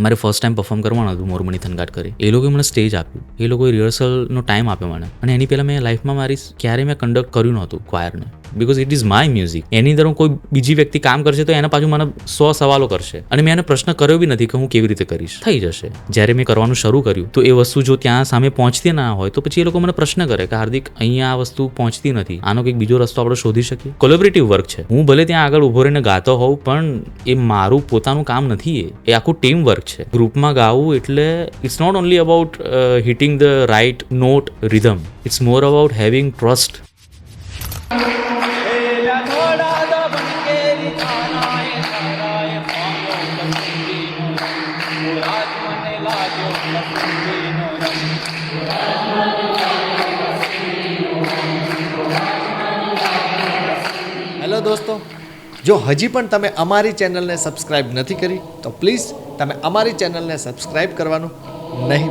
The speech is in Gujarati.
મારે ફર્સ્ટ ટાઈમ પરફોર્મ કરવાનું હતું મોરમણી થનગાટ એ લોકોએ મને સ્ટેજ આપ્યું. એ લોકોએ રિહર્સલનો ટાઈમ આપ્યો મને. અને એની પહેલાં મેં લાઈફમાં મારી ક્યારેય મેં કન્ડક્ટ કર્યું નહોતું ક્વાયરને because it is my music એની અંદર હું કોઈ બીજી વ્યક્તિ કામ કરશે તો એના પાછું મને સો સવાલો કરશે. અને મેં એને પ્રશ્ન કર્યો બી નથી કે હું કેવી રીતે કરીશ. થઈ જશે. જ્યારે મેં કરવાનું શરૂ કર્યું, તો એ વસ્તુ જો ત્યાં સામે પહોંચતી ના હોય, તો પછી એ લોકો મને પ્રશ્ન કરે કે હાર્દિક, અહીંયા આ વસ્તુ પહોંચતી નથી. આનો કંઈક બીજો રસ્તો આપણે શોધી શકીએ. કોલેબરેટિવ વર્ક છે. હું ભલે ત્યાં આગળ ઊભો રહીને ગાતો હોઉં, પણ એ મારું પોતાનું કામ નથી એ. એ આખું ટીમ વર્ક છે. ગ્રુપમાં ગાવું એટલે it's not only about hitting the right note rhythm it's more about having trust hello દોસ્તો. જો હજી પણ તમે અમારી ચેનલને સબસ્ક્રાઇબ નથી કરી, તો પ્લીઝ તમે અમારી ચેનલને સબસ્ક્રાઇબ કરવાનું નહીં